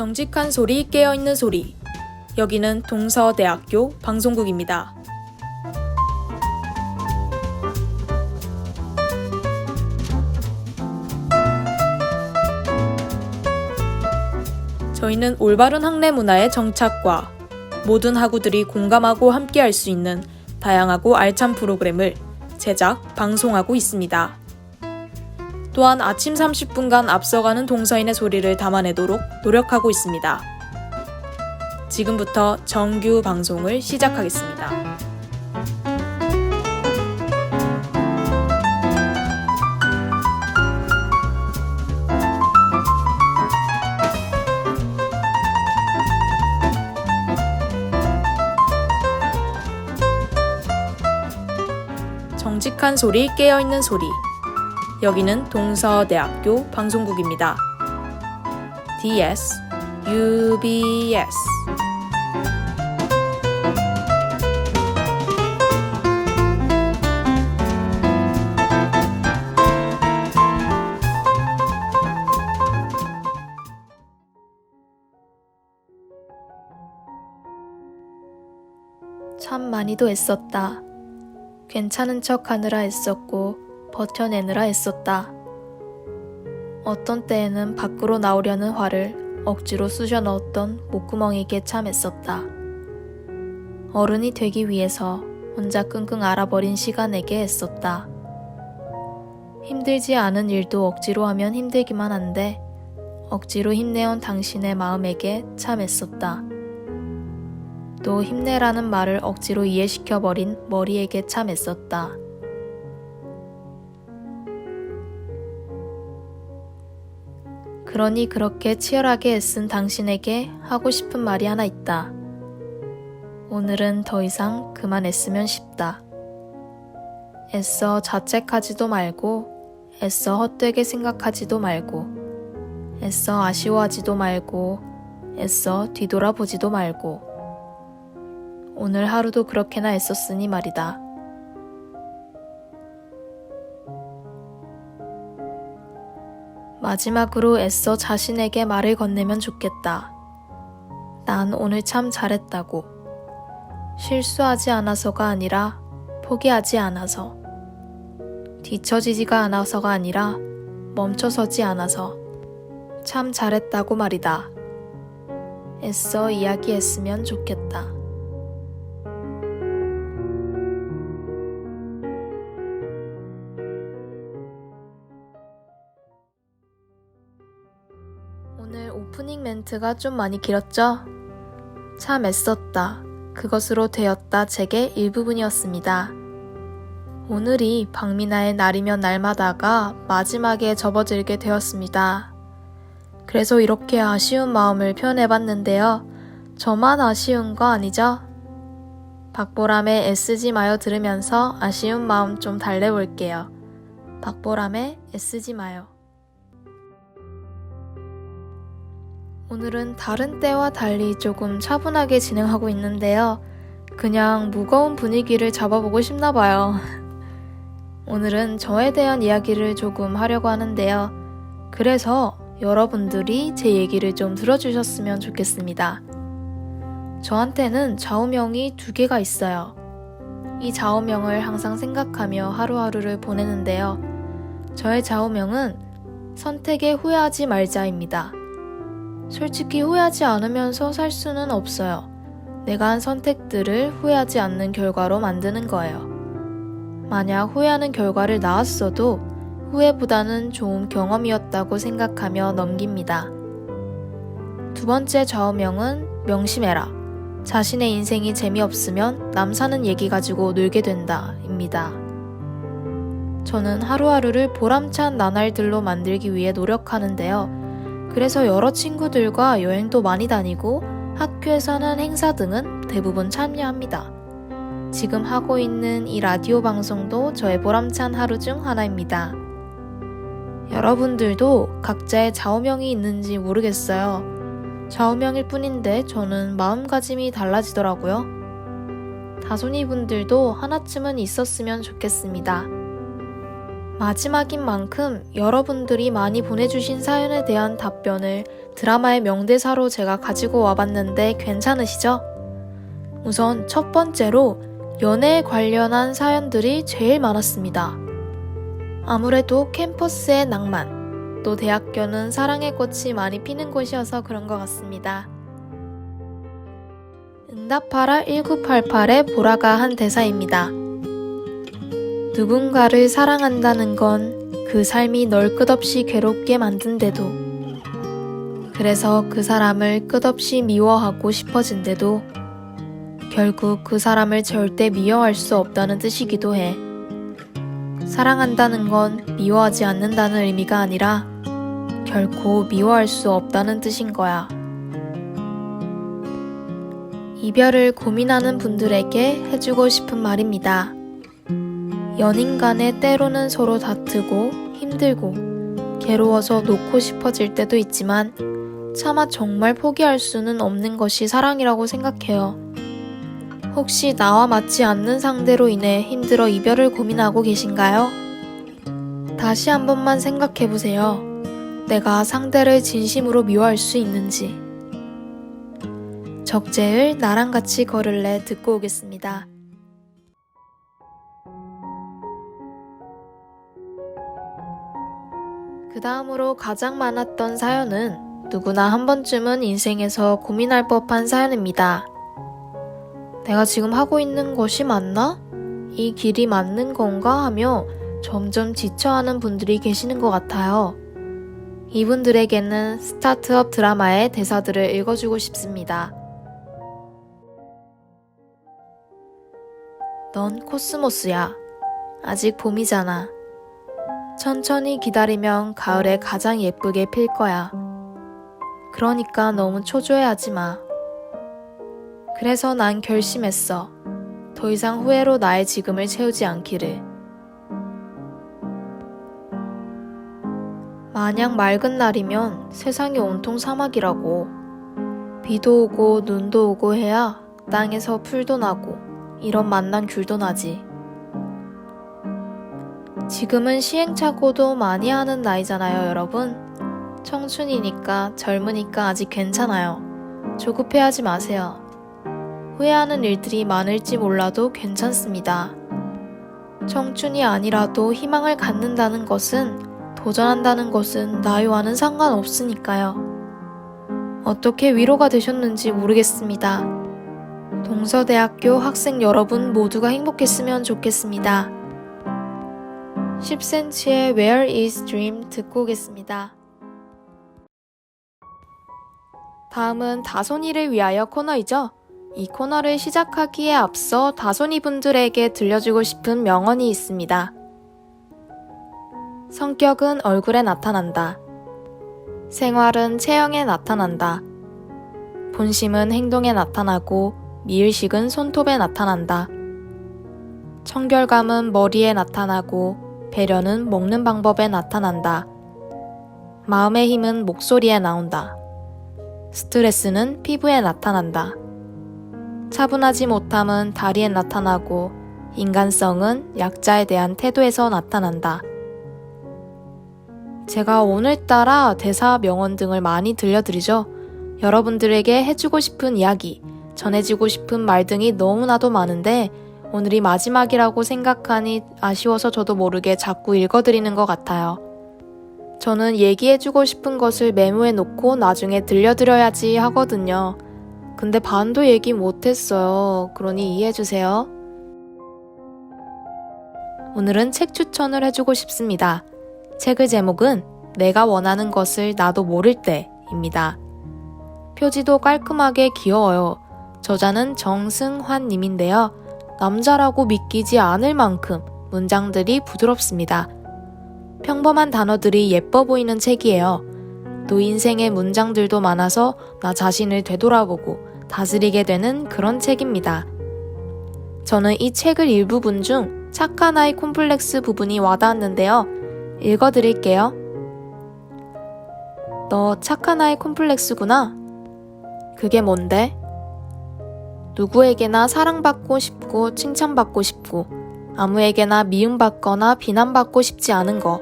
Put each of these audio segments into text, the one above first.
정직한 소리, 깨어있는 소리. 여기는 동서대학교 방송국입니다. 저희는 올바른 학내 문화의 정착과 모든 학우들이 공감하고 함께할 수 있는 다양하고 알찬 프로그램을 제작, 방송하고 있습니다. 또한 아침 30분간 앞서가는 동서인의 소리를 담아내도록 노력하고 있습니다. 지금부터 정규 방송을 시작하겠습니다. 정직한 소리, 깨어있는 소리. 여기는 동서대학교 방송국입니다. DS, UBS. 참 많이도 애썼다. 괜찮은 척 하느라 애썼고, 버텨내느라 애썼다. 어떤 때에는 밖으로 나오려는 화를 억지로 쑤셔 넣었던 목구멍에게 참 애썼다. 어른이 되기 위해서 혼자 끙끙 앓아버린 시간에게 애썼다. 힘들지 않은 일도 억지로 하면 힘들기만 한데, 억지로 힘내온 당신의 마음에게 참 애썼다. 또 힘내라는 말을 억지로 이해시켜버린 머리에게 참 애썼다. 그러니 그렇게 치열하게 애쓴 당신에게 하고 싶은 말이 하나 있다. 오늘은 더 이상 그만 애쓰면 싶다. 애써 자책하지도 말고, 애써 헛되게 생각하지도 말고, 애써 아쉬워하지도 말고, 애써 뒤돌아보지도 말고, 오늘 하루도 그렇게나 애썼으니 말이다. 마지막으로 애써 자신에게 말을 건네면 좋겠다. 난 오늘 참 잘했다고. 실수하지 않아서가 아니라 포기하지 않아서. 뒤처지지가 않아서가 아니라 멈춰서지 않아서. 참 잘했다고 말이다. 애써 이야기했으면 좋겠다. 멘트가 좀 많이 길었죠? 참 애썼다. 그것으로 되었다 책의 일부분이었습니다. 오늘이 박미나의 날이면 날마다가 마지막에 접어들게 되었습니다. 그래서 이렇게 아쉬운 마음을 표현해봤는데요. 저만 아쉬운 거 아니죠? 박보람의 애쓰지 마요 들으면서 아쉬운 마음 좀 달래볼게요. 박보람의 애쓰지 마요. 오늘은 다른 때와 달리 조금 차분하게 진행하고 있는데요. 그냥 무거운 분위기를 잡아보고 싶나 봐요. 오늘은 저에 대한 이야기를 조금 하려고 하는데요. 그래서 여러분들이 제 얘기를 좀 들어주셨으면 좋겠습니다. 저한테는 좌우명이 두 개가 있어요. 이 좌우명을 항상 생각하며 하루하루를 보내는데요. 저의 좌우명은 선택에 후회하지 말자입니다. 솔직히 후회하지 않으면서 살 수는 없어요. 내가 한 선택들을 후회하지 않는 결과로 만드는 거예요. 만약 후회하는 결과를 낳았어도 후회보다는 좋은 경험이었다고 생각하며 넘깁니다. 두 번째 좌우명은 명심해라. 자신의 인생이 재미없으면 남 사는 얘기 가지고 놀게 된다. 입니다. 저는 하루하루를 보람찬 나날들로 만들기 위해 노력하는데요. 그래서 여러 친구들과 여행도 많이 다니고 학교에서 하는 행사 등은 대부분 참여합니다. 지금 하고 있는 이 라디오 방송도 저의 보람찬 하루 중 하나입니다. 여러분들도 각자의 좌우명이 있는지 모르겠어요. 좌우명일 뿐인데 저는 마음가짐이 달라지더라고요. 다솜이 분들도 하나쯤은 있었으면 좋겠습니다. 마지막인 만큼 여러분들이 많이 보내주신 사연에 대한 답변을 드라마의 명대사로 제가 가지고 와봤는데 괜찮으시죠? 우선 첫 번째로 연애에 관련한 사연들이 제일 많았습니다. 아무래도 캠퍼스의 낭만, 또 대학교는 사랑의 꽃이 많이 피는 곳이어서 그런 것 같습니다. 응답하라 1988의 보라가 한 대사입니다. 누군가를 사랑한다는 건 그 삶이 널 끝없이 괴롭게 만든데도 그래서 그 사람을 끝없이 미워하고 싶어진데도 결국 그 사람을 절대 미워할 수 없다는 뜻이기도 해. 사랑한다는 건 미워하지 않는다는 의미가 아니라 결코 미워할 수 없다는 뜻인 거야. 이별을 고민하는 분들에게 해주고 싶은 말입니다. 연인 간에 때로는 서로 다투고 힘들고 괴로워서 놓고 싶어질 때도 있지만 차마 정말 포기할 수는 없는 것이 사랑이라고 생각해요. 혹시 나와 맞지 않는 상대로 인해 힘들어 이별을 고민하고 계신가요? 다시 한 번만 생각해 보세요. 내가 상대를 진심으로 미워할 수 있는지. 적재을 나랑 같이 걸을래 듣고 오겠습니다. 그 다음으로 가장 많았던 사연은 누구나 한 번쯤은 인생에서 고민할 법한 사연입니다. 내가 지금 하고 있는 것이 맞나? 이 길이 맞는 건가? 하며 점점 지쳐하는 분들이 계시는 것 같아요. 이분들에게는 스타트업 드라마의 대사들을 읽어주고 싶습니다. 넌 코스모스야. 아직 봄이잖아. 천천히 기다리면 가을에 가장 예쁘게 필 거야. 그러니까 너무 초조해하지 마. 그래서 난 결심했어. 더 이상 후회로 나의 지금을 채우지 않기를. 만약 맑은 날이면 세상이 온통 사막이라고. 비도 오고 눈도 오고 해야 땅에서 풀도 나고 이런 만난 귤도 나지. 지금은 시행착오도 많이 하는 나이잖아요, 여러분. 청춘이니까 젊으니까 아직 괜찮아요. 조급해하지 마세요. 후회하는 일들이 많을지 몰라도 괜찮습니다. 청춘이 아니라도 희망을 갖는다는 것은 도전한다는 것은 나이와는 상관없으니까요. 어떻게 위로가 되셨는지 모르겠습니다. 동서대학교 학생 여러분 모두가 행복했으면 좋겠습니다. 10cm의 Where is Dream 듣고 오겠습니다. 다음은 다손이를 위하여 코너이죠. 이 코너를 시작하기에 앞서 다손이 분들에게 들려주고 싶은 명언이 있습니다. 성격은 얼굴에 나타난다. 생활은 체형에 나타난다. 본심은 행동에 나타나고 미의식은 손톱에 나타난다. 청결감은 머리에 나타나고 배려는 먹는 방법에 나타난다. 마음의 힘은 목소리에 나온다. 스트레스는 피부에 나타난다. 차분하지 못함은 다리에 나타나고 인간성은 약자에 대한 태도에서 나타난다. 제가 오늘따라 대사 명언 등을 많이 들려드리죠. 여러분들에게 해주고 싶은 이야기, 전해지고 싶은 말 등이 너무나도 많은데 오늘이 마지막이라고 생각하니 아쉬워서 저도 모르게 자꾸 읽어드리는 것 같아요. 저는 얘기해주고 싶은 것을 메모해 놓고 나중에 들려드려야지 하거든요. 근데 반도 얘기 못했어요. 그러니 이해해주세요. 오늘은 책 추천을 해주고 싶습니다. 책의 제목은 내가 원하는 것을 나도 모를 때입니다. 표지도 깔끔하게 귀여워요. 저자는 정승환님인데요. 남자라고 믿기지 않을 만큼 문장들이 부드럽습니다. 평범한 단어들이 예뻐 보이는 책이에요. 또 인생의 문장들도 많아서 나 자신을 되돌아보고 다스리게 되는 그런 책입니다. 저는 이 책을 일부분 중 착한 아이 콤플렉스 부분이 와닿았는데요. 읽어 드릴게요. 너 착한 아이 콤플렉스구나. 그게 뭔데? 누구에게나 사랑받고 싶고 칭찬받고 싶고 아무에게나 미움받거나 비난받고 싶지 않은 거.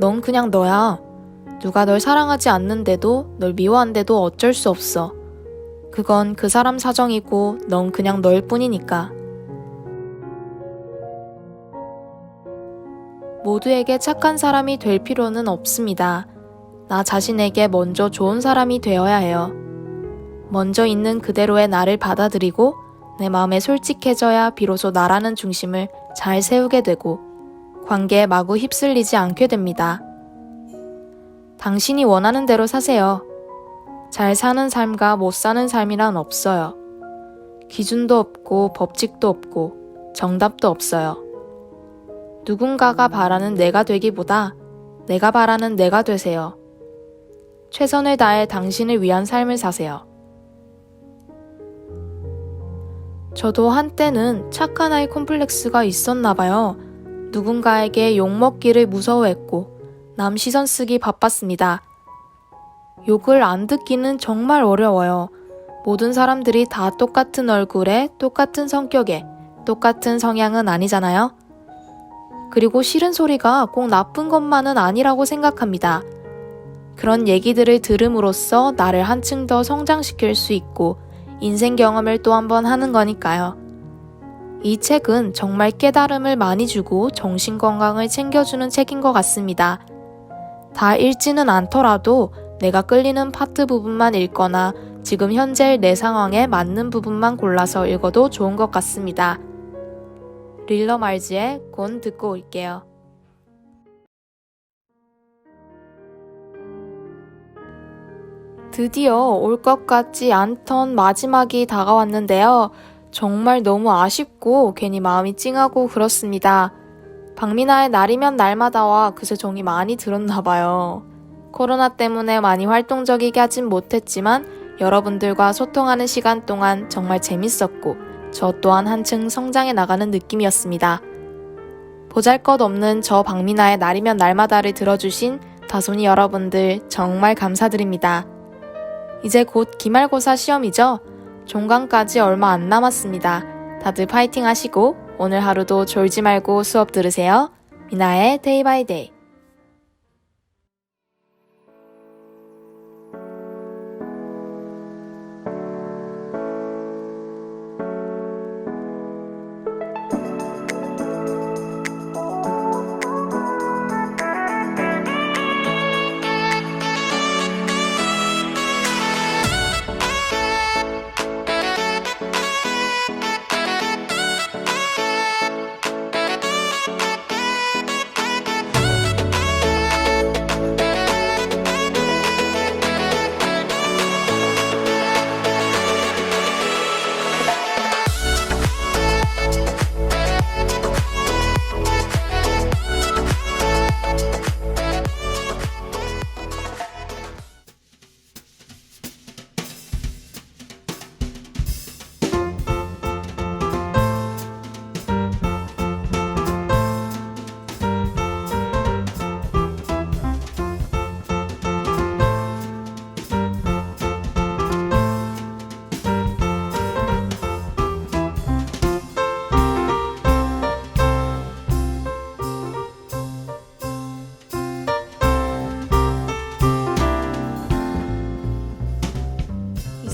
넌 그냥 너야. 누가 널 사랑하지 않는데도 널 미워한데도 어쩔 수 없어. 그건 그 사람 사정이고 넌 그냥 너일 뿐이니까. 모두에게 착한 사람이 될 필요는 없습니다. 나 자신에게 먼저 좋은 사람이 되어야 해요. 먼저 있는 그대로의 나를 받아들이고 내 마음에 솔직해져야 비로소 나라는 중심을 잘 세우게 되고 관계에 마구 휩쓸리지 않게 됩니다. 당신이 원하는 대로 사세요. 잘 사는 삶과 못 사는 삶이란 없어요. 기준도 없고 법칙도 없고 정답도 없어요. 누군가가 바라는 내가 되기보다 내가 바라는 내가 되세요. 최선을 다해 당신을 위한 삶을 사세요. 저도 한때는 착한 아이 콤플렉스가 있었나 봐요. 누군가에게 욕먹기를 무서워했고, 남 시선 쓰기 바빴습니다. 욕을 안 듣기는 정말 어려워요. 모든 사람들이 다 똑같은 얼굴에, 똑같은 성격에, 똑같은 성향은 아니잖아요? 그리고 싫은 소리가 꼭 나쁜 것만은 아니라고 생각합니다. 그런 얘기들을 들음으로써 나를 한층 더 성장시킬 수 있고, 인생 경험을 또 한 번 하는 거니까요. 이 책은 정말 깨달음을 많이 주고 정신 건강을 챙겨주는 책인 것 같습니다. 다 읽지는 않더라도 내가 끌리는 파트 부분만 읽거나 지금 현재 내 상황에 맞는 부분만 골라서 읽어도 좋은 것 같습니다. 릴러 말즈의 곤 듣고 올게요. 드디어 올 것 같지 않던 마지막이 다가왔는데요. 정말 너무 아쉽고 괜히 마음이 찡하고 그렇습니다. 박민아의 날이면 날마다와 그새 정이 많이 들었나 봐요. 코로나 때문에 많이 활동적이게 하진 못했지만 여러분들과 소통하는 시간 동안 정말 재밌었고 저 또한 한층 성장해 나가는 느낌이었습니다. 보잘 것 없는 저 박민아의 날이면 날마다를 들어주신 다솜이 여러분들 정말 감사드립니다. 이제 곧 기말고사 시험이죠? 종강까지 얼마 안 남았습니다. 다들 파이팅 하시고 오늘 하루도 졸지 말고 수업 들으세요. 미나의 데이 바이 데이.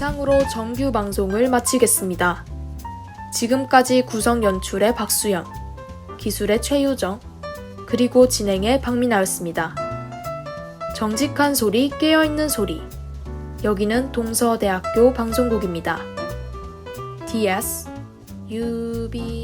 이상으로 정규 방송을 마치겠습니다. 지금까지 구성 연출의 박수영, 기술의 최유정, 그리고 진행의 박민아였습니다. 정직한 소리, 깨어있는 소리. 여기는 동서대학교 방송국입니다. DS, UBS.